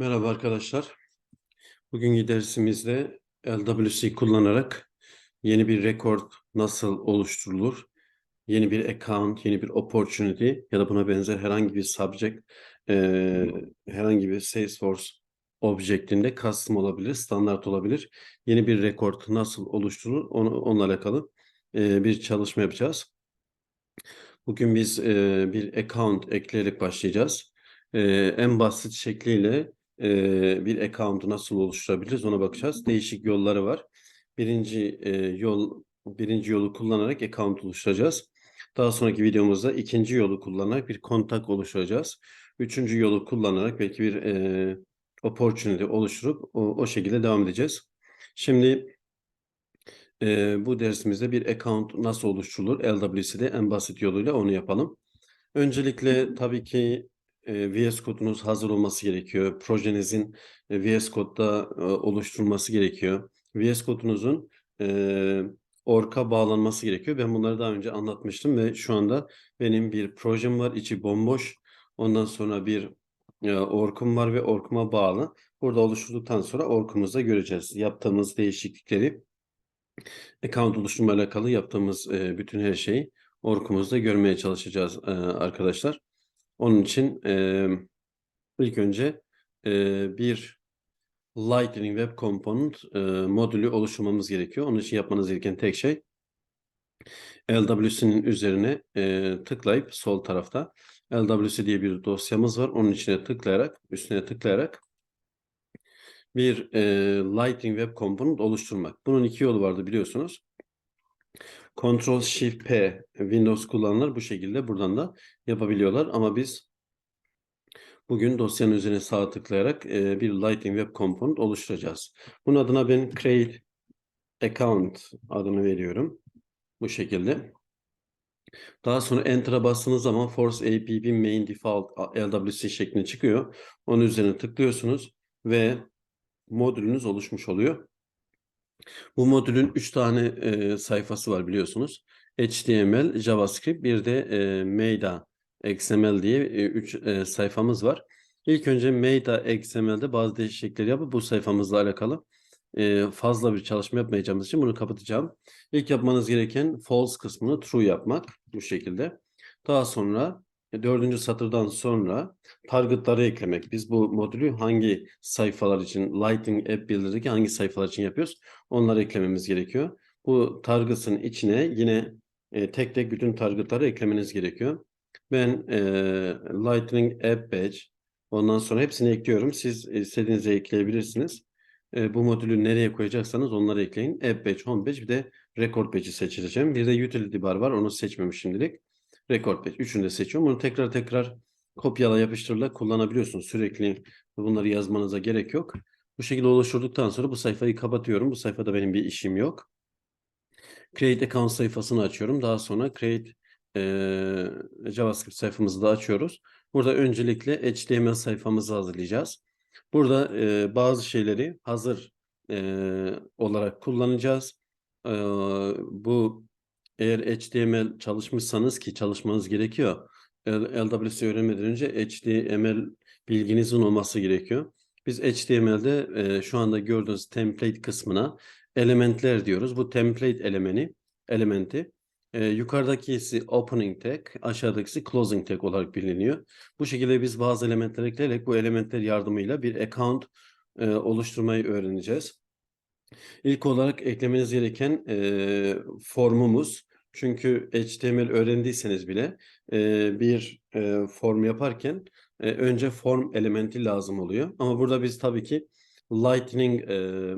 Merhaba arkadaşlar. Bugünkü dersimizde LWC kullanarak yeni bir rekord nasıl oluşturulur? Yeni bir account, yeni bir opportunity ya da buna benzer herhangi bir subject, eee, herhangi bir Salesforce objektinde custom olabilir, standart olabilir. Yeni bir rekord nasıl oluşturulur? Onu, onunla alakalı eee, bir çalışma yapacağız. Bugün biz eee, bir account ekleyerek başlayacağız. Eee, en basit şekliyle eee, bir account'u nasıl oluşturabiliriz ona bakacağız. Değişik yolları var. Birinci eee, yol birinci yolu kullanarak account oluşturacağız. Daha sonraki videomuzda ikinci yolu kullanarak bir kontak oluşturacağız. Üçüncü yolu kullanarak belki bir eee opportunity oluşturup o, o şekilde devam edeceğiz. Şimdi eee, bu dersimizde bir account nasıl oluşturulur? LWC'de en basit yoluyla onu yapalım. Öncelikle tabii ki e, VS Code'unuz hazır olması gerekiyor. Projenizin e, VS Code'da e, oluşturulması gerekiyor. VS Code'unuzun e, Ork'a bağlanması gerekiyor. Ben bunları daha önce anlatmıştım ve şu anda benim bir projem var. içi bomboş. Ondan sonra bir e, Ork'um var ve Ork'uma bağlı. Burada oluşturduktan sonra Ork'umuzda göreceğiz. Yaptığımız değişiklikleri account oluşturma alakalı yaptığımız e, bütün her şeyi Ork'umuzda görmeye çalışacağız e, arkadaşlar. Onun için e, ilk önce e, bir Lightning Web Component e, modülü oluşturmamız gerekiyor. Onun için yapmanız gereken tek şey LWC'nin üzerine e, tıklayıp sol tarafta LWC diye bir dosyamız var. Onun içine tıklayarak, üstüne tıklayarak bir e, Lightning Web Component oluşturmak. Bunun iki yolu vardı biliyorsunuz. Ctrl Shift P Windows kullananlar bu şekilde buradan da yapabiliyorlar ama biz bugün dosyanın üzerine sağ tıklayarak e, bir Lightning Web Component oluşturacağız. Bunun adına ben Create Account adını veriyorum. Bu şekilde. Daha sonra Enter'a bastığınız zaman Force APP Main Default LWC şeklinde çıkıyor. Onun üzerine tıklıyorsunuz ve modülünüz oluşmuş oluyor. Bu modülün 3 tane e, sayfası var biliyorsunuz. HTML, JavaScript, bir de e, Meta XML diye 3 e, sayfamız var. İlk önce Meta XML'de bazı değişiklikler yapıp bu sayfamızla alakalı e, fazla bir çalışma yapmayacağımız için bunu kapatacağım. İlk yapmanız gereken false kısmını true yapmak bu şekilde. Daha sonra e, dördüncü satırdan sonra targetları eklemek. Biz bu modülü hangi sayfalar için Lighting App Builder'daki hangi sayfalar için yapıyoruz? Onları eklememiz gerekiyor. Bu target'ın içine yine e, tek tek bütün targetları eklemeniz gerekiyor. Ben e, Lightning App Badge ondan sonra hepsini ekliyorum. Siz istediğinizi ekleyebilirsiniz. E, bu modülü nereye koyacaksanız onları ekleyin. App Badge, Home Badge bir de Record Badge'i seçeceğim. Bir de Utility Bar var. Onu seçmemiş şimdilik. Record Badge. Üçünü de seçiyorum. Bunu tekrar tekrar kopyala yapıştırla kullanabiliyorsunuz. Sürekli bunları yazmanıza gerek yok. Bu şekilde oluşturduktan sonra bu sayfayı kapatıyorum. Bu sayfada benim bir işim yok. Create Account sayfasını açıyorum. Daha sonra Create e, JavaScript sayfamızı da açıyoruz. Burada öncelikle HTML sayfamızı hazırlayacağız. Burada e, bazı şeyleri hazır e, olarak kullanacağız. E, bu eğer HTML çalışmışsanız ki çalışmanız gerekiyor. LWC öğrenmeden önce HTML bilginizin olması gerekiyor. Biz HTML'de e, şu anda gördüğünüz template kısmına elementler diyoruz. Bu template elemeni, elementi e, yukarıdakisi opening tag, aşağıdakisi closing tag olarak biliniyor. Bu şekilde biz bazı elementler ekleyerek bu elementler yardımıyla bir account e, oluşturmayı öğreneceğiz. İlk olarak eklemeniz gereken e, formumuz. Çünkü HTML öğrendiyseniz bile e, bir e, form yaparken e, önce form elementi lazım oluyor. Ama burada biz tabii ki Lightning e,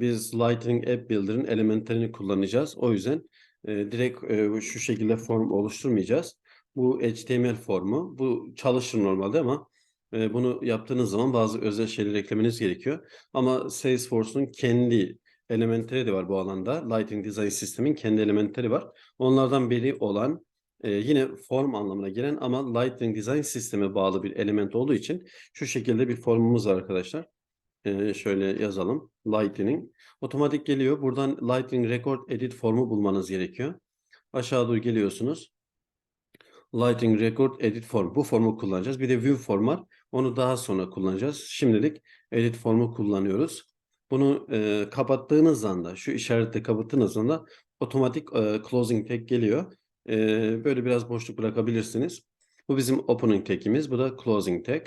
biz Lightning App Builder'ın elementlerini kullanacağız. O yüzden e, direkt e, şu şekilde form oluşturmayacağız. Bu HTML formu. Bu çalışır normalde ama e, bunu yaptığınız zaman bazı özel şeyler eklemeniz gerekiyor. Ama Salesforce'un kendi elementleri de var bu alanda. Lighting Design System'in kendi elementleri var. Onlardan biri olan e, yine form anlamına gelen ama Lighting Design System'e bağlı bir element olduğu için şu şekilde bir formumuz var arkadaşlar. E, şöyle yazalım. Lightning. Otomatik geliyor. Buradan Lightning Record Edit formu bulmanız gerekiyor. Aşağı doğru geliyorsunuz. Lighting Record Edit Form. Bu formu kullanacağız. Bir de View Form var. Onu daha sonra kullanacağız. Şimdilik Edit Form'u kullanıyoruz. Bunu e, kapattığınız anda, şu işaretle kapattığınız anda otomatik e, Closing Tag geliyor. E, böyle biraz boşluk bırakabilirsiniz. Bu bizim Opening Tag'imiz. Bu da Closing Tag.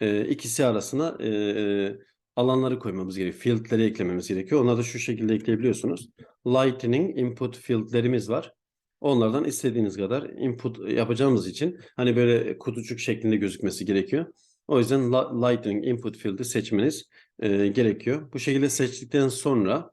E, ikisi arasına e, alanları koymamız gerekiyor. Field'leri eklememiz gerekiyor. Onları da şu şekilde ekleyebiliyorsunuz. Lightning Input Field'lerimiz var. Onlardan istediğiniz kadar input yapacağımız için hani böyle kutucuk şeklinde gözükmesi gerekiyor. O yüzden Li- Lightning Input Field'i seçmeniz e, gerekiyor. Bu şekilde seçtikten sonra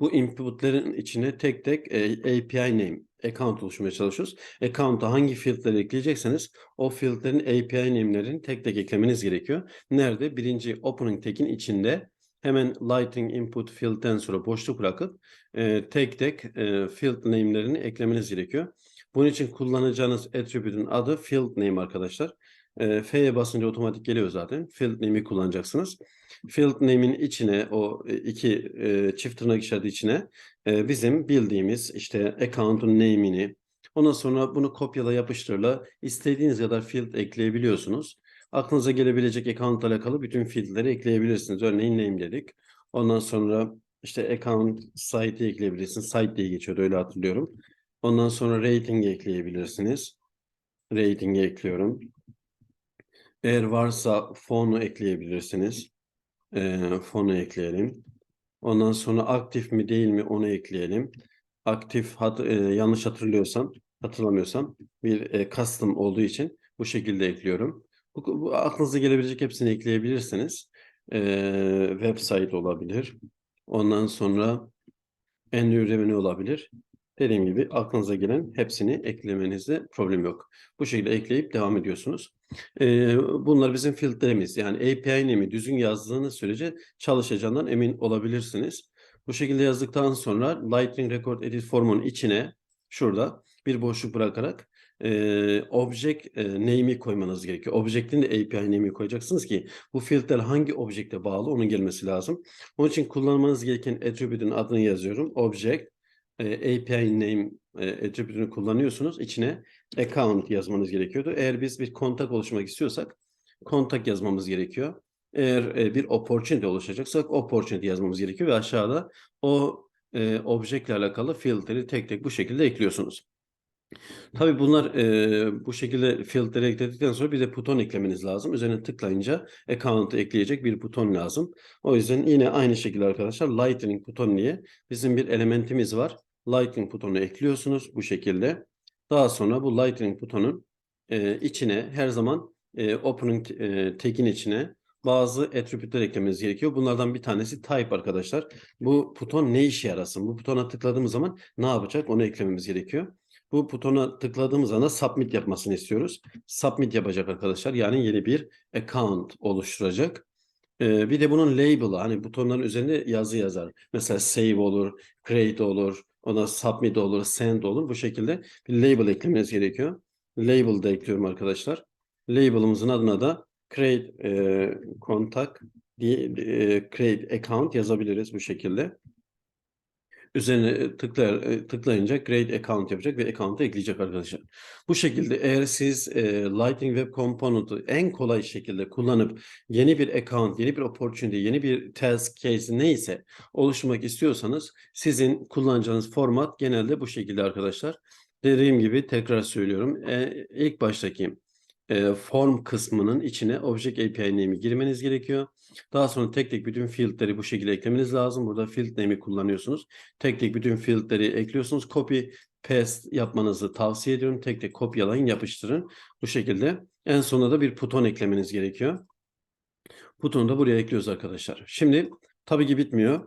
bu inputlerin içine tek tek e, API name, account oluşturmaya çalışıyoruz. Account'a hangi field'leri ekleyecekseniz o field'lerin API name'lerini tek tek eklemeniz gerekiyor. Nerede? Birinci opening tag'in içinde hemen Lightning Input Field'den sonra boşluk bırakıp e, tek tek e, field name'lerini eklemeniz gerekiyor. Bunun için kullanacağınız attribute'un adı field name arkadaşlar. E, F'ye basınca otomatik geliyor zaten. Field name'i kullanacaksınız. Field name'in içine o iki e, çift tırnak işareti içine e, bizim bildiğimiz işte account'un name'ini ondan sonra bunu kopyala yapıştırla istediğiniz kadar field ekleyebiliyorsunuz. Aklınıza gelebilecek account alakalı bütün field'leri ekleyebilirsiniz. Örneğin name dedik. Ondan sonra işte account site'i ekleyebilirsiniz. Site diye geçiyordu öyle hatırlıyorum. Ondan sonra rating'i ekleyebilirsiniz. Rating'i ekliyorum. Eğer varsa fonu ekleyebilirsiniz. Ee, fonu ekleyelim. Ondan sonra aktif mi değil mi onu ekleyelim. Aktif hat, e, yanlış hatırlıyorsam, hatırlamıyorsam bir e, custom olduğu için bu şekilde ekliyorum. Bu, bu aklınıza gelebilecek hepsini ekleyebilirsiniz. Ee, website olabilir. Ondan sonra en revenue olabilir. Dediğim gibi aklınıza gelen hepsini eklemenizde problem yok. Bu şekilde ekleyip devam ediyorsunuz. Ee, bunlar bizim filtrelerimiz. Yani API name'i düzgün yazdığınız sürece çalışacağından emin olabilirsiniz. Bu şekilde yazdıktan sonra Lightning Record Edit formunun içine şurada bir boşluk bırakarak e, object e, name'i koymanız gerekiyor. Object'in de API name'i koyacaksınız ki bu filtreler hangi object'e bağlı onun gelmesi lazım. Onun için kullanmanız gereken attribute'ün adını yazıyorum. Object e, API name e, attribute'ünü kullanıyorsunuz. İçine account yazmanız gerekiyordu. Eğer biz bir kontak oluşturmak istiyorsak kontak yazmamız gerekiyor. Eğer e, bir opportunity oluşacaksak opportunity yazmamız gerekiyor ve aşağıda o e, object ile alakalı field'leri tek tek bu şekilde ekliyorsunuz. Tabii bunlar e, bu şekilde field'leri ekledikten sonra bir de buton eklemeniz lazım. Üzerine tıklayınca account'ı ekleyecek bir buton lazım. O yüzden yine aynı şekilde arkadaşlar Lightning buton diye bizim bir elementimiz var. Lightning butonu ekliyorsunuz bu şekilde. Daha sonra bu Lightning butonun e, içine her zaman e, opening e, tag'in içine bazı attribute'ler eklemeniz gerekiyor. Bunlardan bir tanesi type arkadaşlar. Bu buton ne işe yarasın? Bu butona tıkladığımız zaman ne yapacak? Onu eklememiz gerekiyor. Bu butona tıkladığımız anda submit yapmasını istiyoruz. Submit yapacak arkadaşlar. Yani yeni bir account oluşturacak. Ee, bir de bunun label'ı hani butonların üzerinde yazı yazar. Mesela save olur, create olur, ona submit olur, send olur. Bu şekilde bir label eklemeniz gerekiyor. Label da ekliyorum arkadaşlar. Label'ımızın adına da create e, contact diye e, create account yazabiliriz bu şekilde. Üzerine tıklar, e, tıklayınca create account yapacak ve account'ı ekleyecek arkadaşlar. Bu şekilde eğer siz e, Lightning Web Component'ı en kolay şekilde kullanıp yeni bir account, yeni bir opportunity, yeni bir task case neyse oluşturmak istiyorsanız sizin kullanacağınız format genelde bu şekilde arkadaşlar. Dediğim gibi tekrar söylüyorum. E, ilk baştaki e, form kısmının içine Object API name'i girmeniz gerekiyor. Daha sonra tek tek bütün field'leri bu şekilde eklemeniz lazım. Burada field name'i kullanıyorsunuz. Tek tek bütün field'leri ekliyorsunuz. Copy paste yapmanızı tavsiye ediyorum. Tek tek kopyalayın, yapıştırın. Bu şekilde. En sonunda da bir buton eklemeniz gerekiyor. Butonu da buraya ekliyoruz arkadaşlar. Şimdi tabii ki bitmiyor.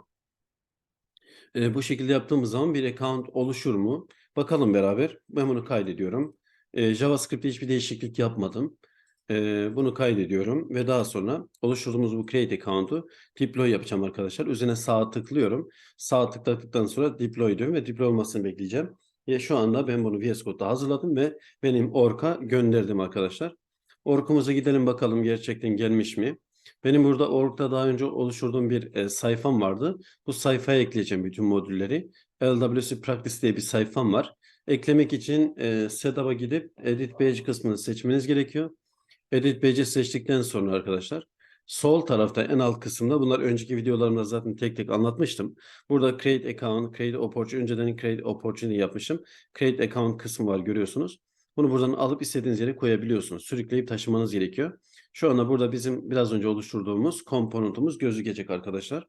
E, bu şekilde yaptığımız zaman bir account oluşur mu? Bakalım beraber. Ben bunu kaydediyorum. E, JavaScript'te hiçbir değişiklik yapmadım. E, bunu kaydediyorum ve daha sonra oluşturduğumuz bu create account'u deploy yapacağım arkadaşlar. Üzerine sağ tıklıyorum. Sağ tıkladıktan sonra deploy diyorum ve deploy olmasını bekleyeceğim. Ve şu anda ben bunu VS Code'da hazırladım ve benim ork'a gönderdim arkadaşlar. Ork'umuza gidelim bakalım gerçekten gelmiş mi? Benim burada org'da daha önce oluşturduğum bir e, sayfam vardı. Bu sayfaya ekleyeceğim bütün modülleri. LWC Practice diye bir sayfam var. Eklemek için e, Setup'a gidip Edit Page kısmını seçmeniz gerekiyor. Edit Page'i seçtikten sonra arkadaşlar sol tarafta en alt kısımda bunlar önceki videolarımda zaten tek tek anlatmıştım. Burada Create Account, Create Opportunity, önceden Create Opportunity yapmışım. Create Account kısmı var görüyorsunuz. Bunu buradan alıp istediğiniz yere koyabiliyorsunuz. Sürükleyip taşımanız gerekiyor. Şu anda burada bizim biraz önce oluşturduğumuz komponentumuz gözükecek arkadaşlar.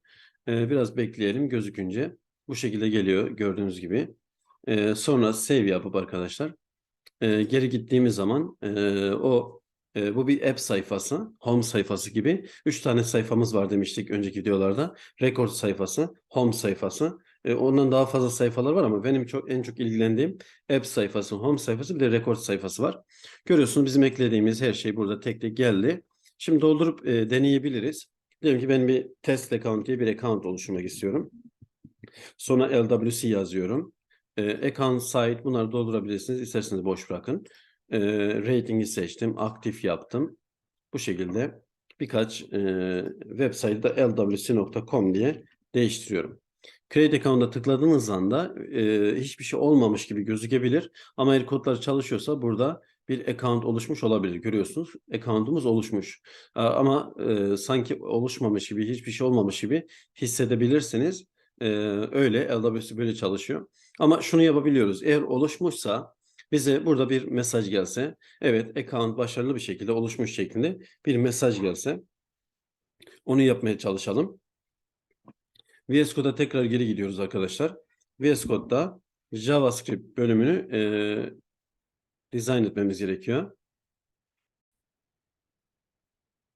Ee, biraz bekleyelim gözükünce. Bu şekilde geliyor gördüğünüz gibi. Ee, sonra save yapıp arkadaşlar e, geri gittiğimiz zaman e, o e, bu bir app sayfası, home sayfası gibi. Üç tane sayfamız var demiştik önceki videolarda. Record sayfası, home sayfası. E, ondan daha fazla sayfalar var ama benim çok en çok ilgilendiğim app sayfası, home sayfası bir de record sayfası var. Görüyorsunuz bizim eklediğimiz her şey burada tek tek geldi. Şimdi doldurup e, deneyebiliriz. Diyelim ki ben bir test account diye bir account oluşturmak istiyorum. Sonra LWC yazıyorum. E, account site bunları doldurabilirsiniz. İsterseniz boş bırakın. E, rating'i seçtim. Aktif yaptım. Bu şekilde birkaç e, web site'da lwc.com diye değiştiriyorum. Create account'a tıkladığınız anda e, hiçbir şey olmamış gibi gözükebilir. Ama eğer kodlar çalışıyorsa burada bir account oluşmuş olabilir. Görüyorsunuz account'umuz oluşmuş. A- Ama e, sanki oluşmamış gibi, hiçbir şey olmamış gibi hissedebilirsiniz. E, öyle LWC böyle çalışıyor. Ama şunu yapabiliyoruz. Eğer oluşmuşsa bize burada bir mesaj gelse, evet account başarılı bir şekilde oluşmuş şeklinde bir mesaj gelse onu yapmaya çalışalım. VS Code'a tekrar geri gidiyoruz arkadaşlar. VS Code'da JavaScript bölümünü e, dizayn etmemiz gerekiyor.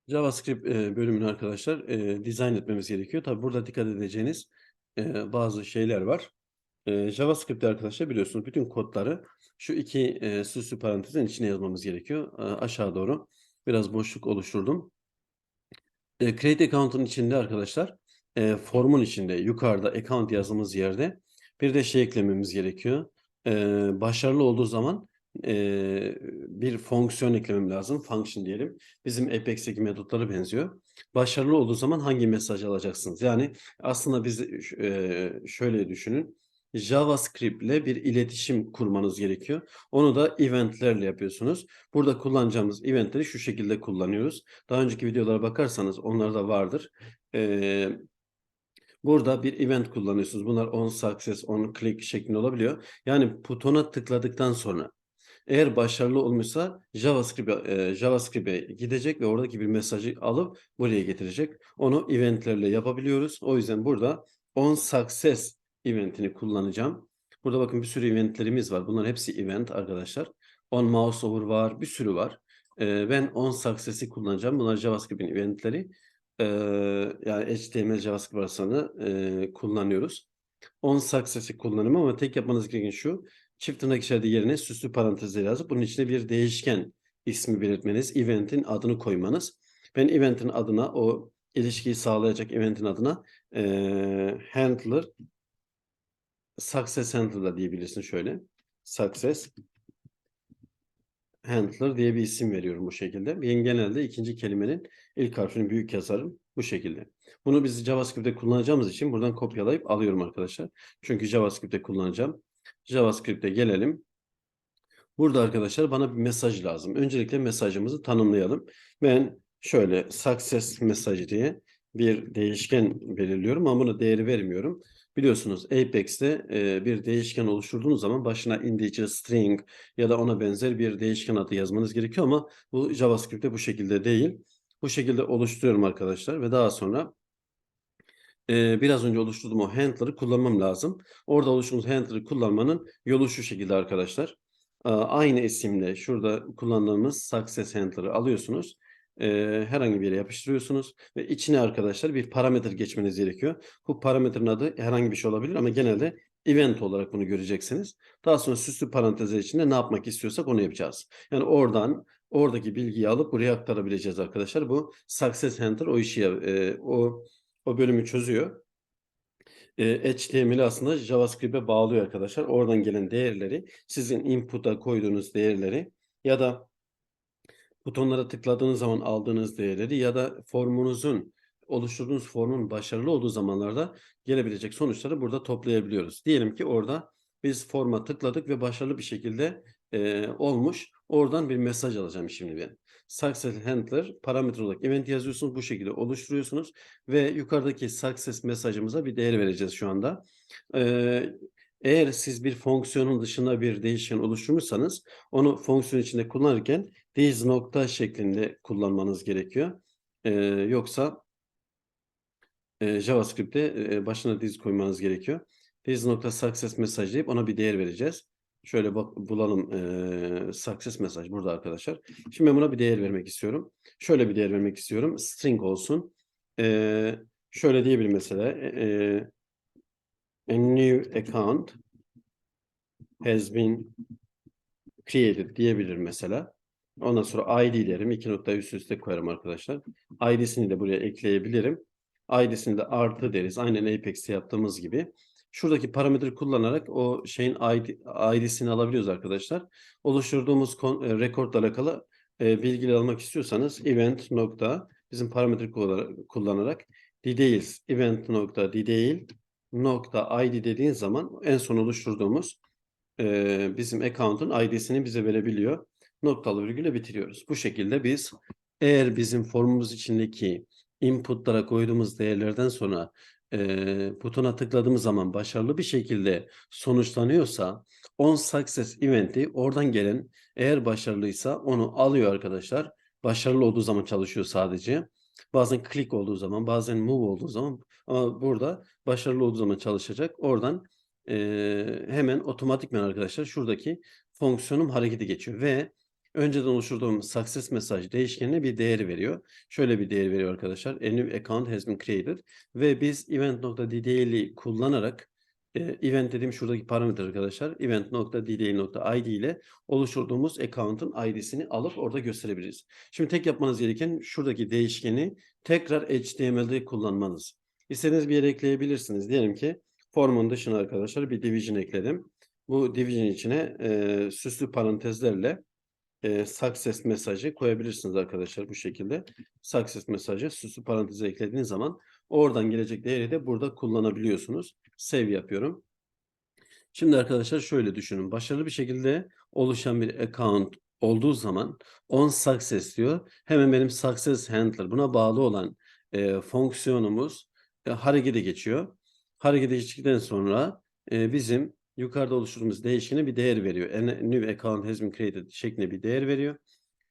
JavaScript e, bölümünü arkadaşlar e, dizayn etmemiz gerekiyor. Tabi burada dikkat edeceğiniz e, bazı şeyler var. E, JavaScript'te arkadaşlar biliyorsunuz bütün kodları şu iki e, süslü parantezin içine yazmamız gerekiyor. E, aşağı doğru biraz boşluk oluşturdum. E, Create Account'un içinde arkadaşlar e, formun içinde yukarıda account yazdığımız yerde bir de şey eklememiz gerekiyor. E, başarılı olduğu zaman e, bir fonksiyon eklemem lazım. Function diyelim. Bizim Apex'teki metotlara benziyor. Başarılı olduğu zaman hangi mesaj alacaksınız? Yani aslında biz e, şöyle düşünün. JavaScript ile bir iletişim kurmanız gerekiyor. Onu da eventlerle yapıyorsunuz. Burada kullanacağımız eventleri şu şekilde kullanıyoruz. Daha önceki videolara bakarsanız onlar da vardır. Ee, burada bir event kullanıyorsunuz. Bunlar on success, on click şeklinde olabiliyor. Yani butona tıkladıktan sonra eğer başarılı olmuşsa JavaScript e, JavaScript'e gidecek ve oradaki bir mesajı alıp buraya getirecek. Onu eventlerle yapabiliyoruz. O yüzden burada on success eventini kullanacağım. Burada bakın bir sürü eventlerimiz var. Bunların hepsi event arkadaşlar. On mouse over var, bir sürü var. Ee, ben on success'i kullanacağım. Bunlar JavaScript'in eventleri. Ee, yani HTML JavaScript arasında e, kullanıyoruz. On success'i kullanımı ama tek yapmanız gereken şu. Çift tırnak işareti yerine süslü parantezleri yazıp bunun içine bir değişken ismi belirtmeniz, event'in adını koymanız. Ben event'in adına o ilişkiyi sağlayacak event'in adına e, handler success handler diyebilirsin şöyle. Success handler diye bir isim veriyorum bu şekilde. Genelde ikinci kelimenin ilk harfini büyük yazarım bu şekilde. Bunu biz JavaScript'te kullanacağımız için buradan kopyalayıp alıyorum arkadaşlar. Çünkü JavaScript'te kullanacağım. JavaScript'e gelelim. Burada arkadaşlar bana bir mesaj lazım. Öncelikle mesajımızı tanımlayalım. Ben şöyle success mesajı diye bir değişken belirliyorum ama buna değeri vermiyorum. Biliyorsunuz Apex'te e, bir değişken oluşturduğunuz zaman başına integer, string ya da ona benzer bir değişken adı yazmanız gerekiyor ama bu JavaScript'te bu şekilde değil. Bu şekilde oluşturuyorum arkadaşlar ve daha sonra e, biraz önce oluşturduğum o handler'ı kullanmam lazım. Orada oluşturduğumuz handler'ı kullanmanın yolu şu şekilde arkadaşlar. E, aynı isimle şurada kullandığımız success handler'ı alıyorsunuz e, herhangi bir yere yapıştırıyorsunuz ve içine arkadaşlar bir parametre geçmeniz gerekiyor. Bu parametrenin adı herhangi bir şey olabilir ama genelde event olarak bunu göreceksiniz. Daha sonra süslü parantezler içinde ne yapmak istiyorsak onu yapacağız. Yani oradan oradaki bilgiyi alıp buraya aktarabileceğiz arkadaşlar. Bu success handler o işi e, o o bölümü çözüyor. E, HTML aslında JavaScript'e bağlıyor arkadaşlar. Oradan gelen değerleri sizin input'a koyduğunuz değerleri ya da butonlara tıkladığınız zaman aldığınız değerleri ya da formunuzun oluşturduğunuz formun başarılı olduğu zamanlarda gelebilecek sonuçları burada toplayabiliyoruz. Diyelim ki orada Biz forma tıkladık ve başarılı bir şekilde e, olmuş. Oradan bir mesaj alacağım şimdi ben. Success Handler parametre olarak event yazıyorsunuz. Bu şekilde oluşturuyorsunuz. Ve yukarıdaki success mesajımıza bir değer vereceğiz şu anda. Ee, eğer siz bir fonksiyonun dışında bir değişken oluşturmuşsanız onu fonksiyon içinde kullanırken this nokta şeklinde kullanmanız gerekiyor. Ee, yoksa e, JavaScript'te e, başına this koymanız gerekiyor. This nokta success mesaj deyip ona bir değer vereceğiz. Şöyle bak bulalım e, success mesaj burada arkadaşlar. Şimdi ben buna bir değer vermek istiyorum. Şöyle bir değer vermek istiyorum. String olsun. E, şöyle diyebilir mesela. E, a new account has been created diyebilir mesela. Ondan sonra ID derim. İki nokta üst üste koyarım arkadaşlar. ID'sini de buraya ekleyebilirim. ID'sini de artı deriz. Aynen Apex'te yaptığımız gibi. Şuradaki parametre kullanarak o şeyin ID, ID'sini alabiliyoruz arkadaşlar. Oluşturduğumuz kon, e, rekortla alakalı e, bilgileri almak istiyorsanız event nokta bizim parametre kullanarak details event nokta detail nokta id dediğin zaman en son oluşturduğumuz e, bizim account'un ID'sini bize verebiliyor. Noktalı virgüle bitiriyoruz. Bu şekilde biz eğer bizim formumuz içindeki inputlara koyduğumuz değerlerden sonra e, butona tıkladığımız zaman başarılı bir şekilde sonuçlanıyorsa on success event'i oradan gelen eğer başarılıysa onu alıyor arkadaşlar. Başarılı olduğu zaman çalışıyor sadece. Bazen click olduğu zaman, bazen move olduğu zaman ama burada başarılı olduğu zaman çalışacak. Oradan e, hemen otomatikmen arkadaşlar şuradaki fonksiyonum harekete geçiyor ve önceden oluşturduğum success mesaj değişkenine bir değer veriyor. Şöyle bir değer veriyor arkadaşlar. A new account has been created ve biz event.ddl'i kullanarak e, event dediğim şuradaki parametre arkadaşlar. event.ddl.id ile oluşturduğumuz account'un ID'sini alıp orada gösterebiliriz. Şimdi tek yapmanız gereken şuradaki değişkeni tekrar HTML'de kullanmanız. İstediğiniz bir yere ekleyebilirsiniz. Diyelim ki formun dışına arkadaşlar bir division ekledim. Bu division içine e, süslü parantezlerle e, success mesajı koyabilirsiniz arkadaşlar bu şekilde. Success mesajı süslü paranteze eklediğiniz zaman oradan gelecek değeri de burada kullanabiliyorsunuz. Save yapıyorum. Şimdi arkadaşlar şöyle düşünün. Başarılı bir şekilde oluşan bir account olduğu zaman on success diyor. Hemen benim success handler buna bağlı olan e, fonksiyonumuz e, harekete geçiyor. Harekete geçtikten sonra e, bizim yukarıda oluşturduğumuz değişkene bir değer veriyor. A new account has been created şeklinde bir değer veriyor.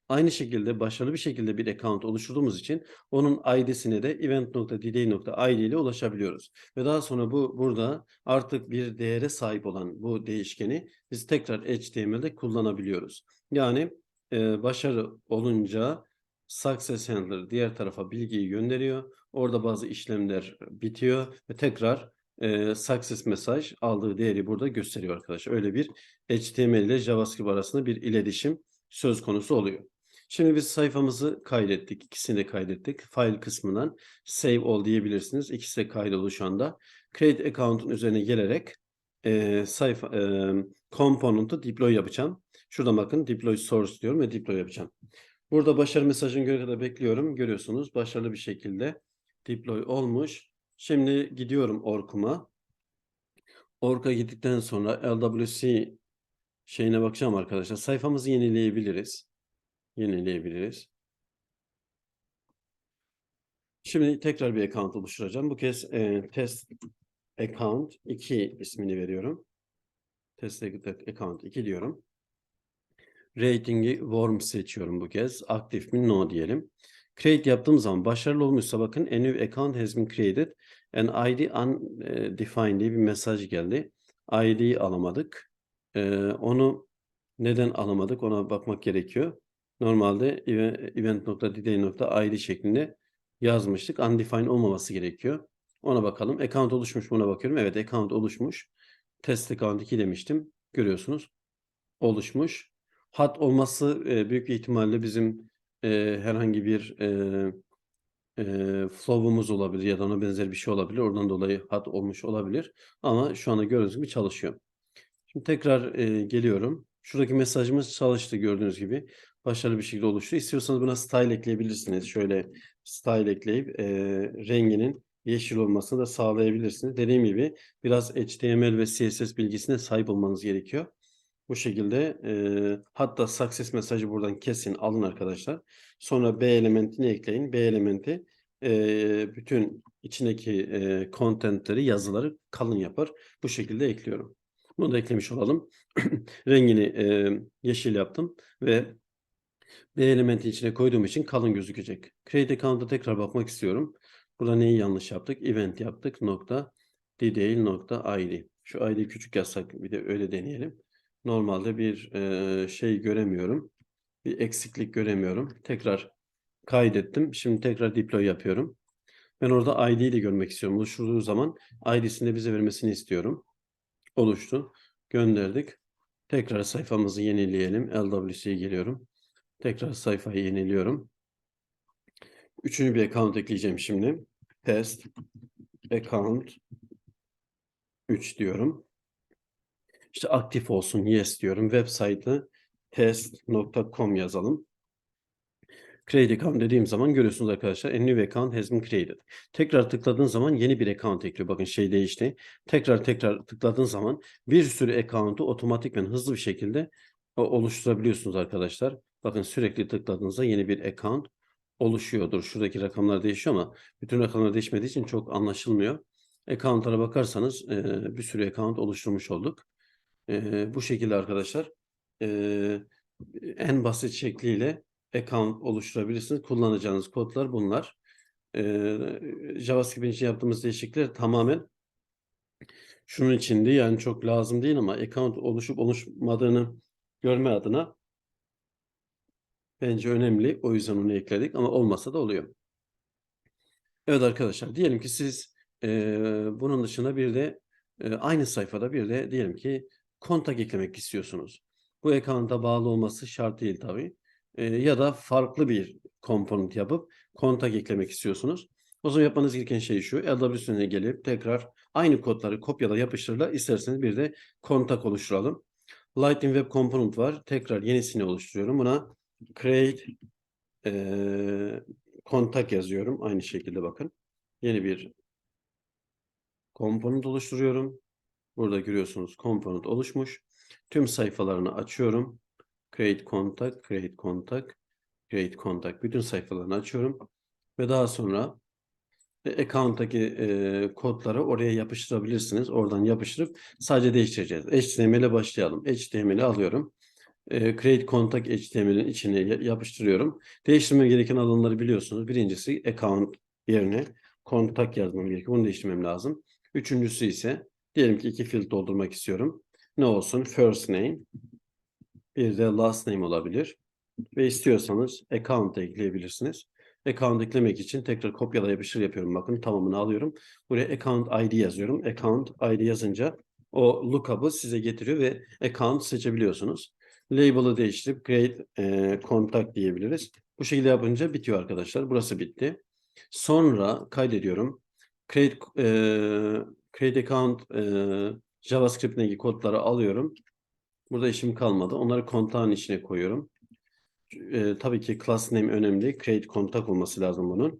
Aynı şekilde başarılı bir şekilde bir account oluşturduğumuz için onun ID'sine de event.dd.id ile ulaşabiliyoruz. Ve daha sonra bu burada artık bir değere sahip olan bu değişkeni biz tekrar HTML'de kullanabiliyoruz. Yani e, başarı olunca success handler diğer tarafa bilgiyi gönderiyor. Orada bazı işlemler bitiyor ve tekrar e, success mesaj aldığı değeri burada gösteriyor arkadaşlar. Öyle bir HTML ile JavaScript arasında bir iletişim söz konusu oluyor. Şimdi biz sayfamızı kaydettik. İkisini de kaydettik. File kısmından save all diyebilirsiniz. İkisi de kaydoldu şu anda. Create account'un üzerine gelerek e, sayfa e, component'ı deploy yapacağım. Şurada bakın deploy source diyorum ve deploy yapacağım. Burada başarı mesajını göre kadar bekliyorum. Görüyorsunuz başarılı bir şekilde deploy olmuş. Şimdi gidiyorum Ork'uma. Ork'a gittikten sonra LWC şeyine bakacağım arkadaşlar. Sayfamızı yenileyebiliriz. Yenileyebiliriz. Şimdi tekrar bir account oluşturacağım. Bu kez e, test account 2 ismini veriyorum. Test account 2 diyorum. Rating'i warm seçiyorum bu kez. Aktif mi? No diyelim. Create yaptığım zaman başarılı olmuşsa bakın a new account has been created and ID undefined diye bir mesaj geldi. ID'yi alamadık. Ee, onu neden alamadık ona bakmak gerekiyor. Normalde event.dd.id şeklinde yazmıştık. Undefined olmaması gerekiyor. Ona bakalım. Account oluşmuş buna bakıyorum. Evet account oluşmuş. Test account 2 demiştim. Görüyorsunuz. Oluşmuş. Hat olması e, büyük ihtimalle bizim e, herhangi bir e, e, flow'umuz olabilir ya da ona benzer bir şey olabilir. Oradan dolayı hat olmuş olabilir. Ama şu anda gördüğünüz gibi çalışıyor. Şimdi tekrar e, geliyorum. Şuradaki mesajımız çalıştı gördüğünüz gibi. Başarılı bir şekilde oluştu. İstiyorsanız buna style ekleyebilirsiniz. Şöyle style ekleyip e, renginin yeşil olmasını da sağlayabilirsiniz. Dediğim gibi biraz HTML ve CSS bilgisine sahip olmanız gerekiyor. Bu şekilde e, hatta success mesajı buradan kesin alın arkadaşlar. Sonra B elementini ekleyin. B elementi e, bütün içindeki e, contentleri, yazıları kalın yapar. Bu şekilde ekliyorum. Bunu da eklemiş olalım. Rengini e, yeşil yaptım ve B elementi içine koyduğum için kalın gözükecek. Create account'a tekrar bakmak istiyorum. Burada neyi yanlış yaptık? Event yaptık. Nokta detail nokta id. Şu id küçük yazsak bir de öyle deneyelim. Normalde bir e, şey göremiyorum. Bir eksiklik göremiyorum. Tekrar kaydettim. Şimdi tekrar deploy yapıyorum. Ben orada ID'yi de görmek istiyorum. Oluşturduğu zaman ID'sini de bize vermesini istiyorum. Oluştu. Gönderdik. Tekrar sayfamızı yenileyelim. LWC'ye geliyorum. Tekrar sayfayı yeniliyorum. Üçüncü bir account ekleyeceğim şimdi. Test account 3 diyorum. İşte aktif olsun yes diyorum. Web site'ı test.com yazalım. Create account dediğim zaman görüyorsunuz arkadaşlar. A new account has been created. Tekrar tıkladığın zaman yeni bir account ekliyor. Bakın şey değişti. Tekrar tekrar tıkladığın zaman bir sürü account'u otomatikmen hızlı bir şekilde o- oluşturabiliyorsunuz arkadaşlar. Bakın sürekli tıkladığınızda yeni bir account oluşuyordur. Şuradaki rakamlar değişiyor ama bütün rakamlar değişmediği için çok anlaşılmıyor. Account'lara bakarsanız e, bir sürü account oluşturmuş olduk. E, bu şekilde arkadaşlar e, en basit şekliyle account oluşturabilirsiniz. Kullanacağınız kodlar bunlar. E, JavaScript için yaptığımız değişiklikler tamamen şunun içindi. Yani çok lazım değil ama account oluşup oluşmadığını görme adına bence önemli. O yüzden onu ekledik ama olmasa da oluyor. Evet arkadaşlar diyelim ki siz eee, bunun dışında bir de eee, aynı sayfada bir de diyelim ki kontak eklemek istiyorsunuz. Bu account'a bağlı olması şart değil tabii. Eee, ya da farklı bir komponent yapıp kontak eklemek istiyorsunuz. O zaman yapmanız gereken şey şu. LWC'ne gelip tekrar aynı kodları kopyala yapıştırla isterseniz bir de kontak oluşturalım. Lightning Web Component var. Tekrar yenisini oluşturuyorum. Buna create eee kontak yazıyorum. Aynı şekilde bakın. Yeni bir komponent oluşturuyorum. Burada görüyorsunuz komponent oluşmuş. Tüm sayfalarını açıyorum. Create contact, create contact, create contact. Bütün sayfalarını açıyorum. Ve daha sonra e, account'taki e, kodları oraya yapıştırabilirsiniz. Oradan yapıştırıp sadece değiştireceğiz. HTML'e başlayalım. HTML'i alıyorum. E, create contact HTML'in içine ya- yapıştırıyorum. Değiştirmem gereken alanları biliyorsunuz. Birincisi account yerine kontak yazmam gerekiyor. Bunu değiştirmem lazım. Üçüncüsü ise diyelim ki iki field doldurmak istiyorum. Ne olsun? First name. Bir de last name olabilir. Ve istiyorsanız account ekleyebilirsiniz. Account eklemek için tekrar kopyala yapıştır yapıyorum. Bakın tamamını alıyorum. Buraya account ID yazıyorum. Account ID yazınca o lookup'ı size getiriyor ve account seçebiliyorsunuz. Label'ı değiştirip create e, contact diyebiliriz. Bu şekilde yapınca bitiyor arkadaşlar. Burası bitti. Sonra kaydediyorum. Create, e, create account e, JavaScript'teki kodları alıyorum. Burada işim kalmadı. Onları kontağın içine koyuyorum. E, tabii ki class name önemli. Create contact olması lazım bunun.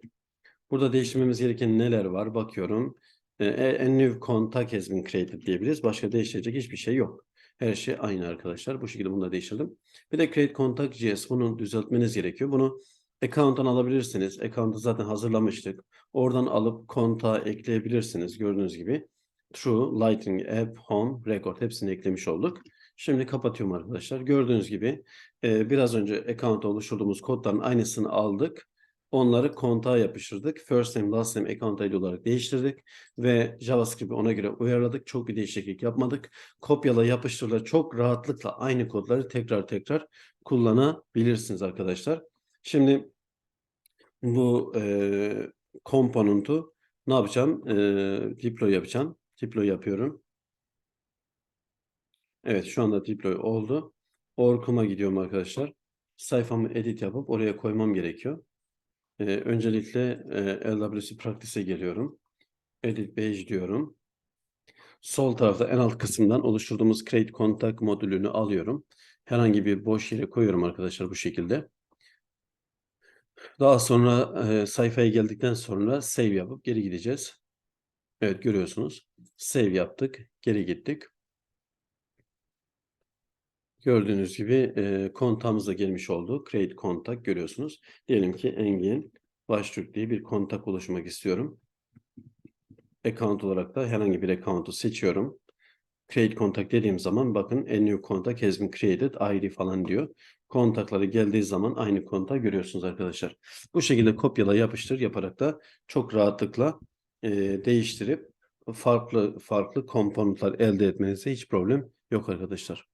Burada değiştirmemiz gereken neler var? Bakıyorum. E, a new contact has been created diyebiliriz. Başka değiştirecek hiçbir şey yok. Her şey aynı arkadaşlar. Bu şekilde bunu da değiştirdim. Bir de create contact JS. Bunu düzeltmeniz gerekiyor. Bunu account'tan alabilirsiniz. Account'ı zaten hazırlamıştık. Oradan alıp kontağı ekleyebilirsiniz. Gördüğünüz gibi. True, Lightning, App, Home, Record hepsini eklemiş olduk. Şimdi kapatıyorum arkadaşlar. Gördüğünüz gibi e, biraz önce account oluşturduğumuz kodların aynısını aldık. Onları kontağa yapıştırdık. First name, last name account ID olarak değiştirdik. Ve JavaScript'i ona göre uyarladık. Çok bir değişiklik yapmadık. Kopyala yapıştırla çok rahatlıkla aynı kodları tekrar tekrar kullanabilirsiniz arkadaşlar. Şimdi bu e, komponentu ne yapacağım? E, deploy yapacağım. Deploy yapıyorum. Evet şu anda deploy oldu. Orkuma gidiyorum arkadaşlar. Sayfamı edit yapıp oraya koymam gerekiyor. Ee, öncelikle e, LWC Practice'e geliyorum. Edit Page diyorum. Sol tarafta en alt kısımdan oluşturduğumuz Create Contact modülünü alıyorum. Herhangi bir boş yere koyuyorum arkadaşlar bu şekilde. Daha sonra e, sayfaya geldikten sonra save yapıp geri gideceğiz. Evet görüyorsunuz. Save yaptık. Geri gittik. Gördüğünüz gibi e, kontağımız da gelmiş oldu. Create kontak görüyorsunuz. Diyelim ki Engin Baştürk diye bir kontak oluşturmak istiyorum. Account olarak da herhangi bir account'u seçiyorum. Create contact dediğim zaman bakın a new contact has been created ID falan diyor. Kontakları geldiği zaman aynı kontağı görüyorsunuz arkadaşlar. Bu şekilde kopyala yapıştır yaparak da çok rahatlıkla e, değiştirip farklı farklı komponentler elde etmenize hiç problem yok arkadaşlar.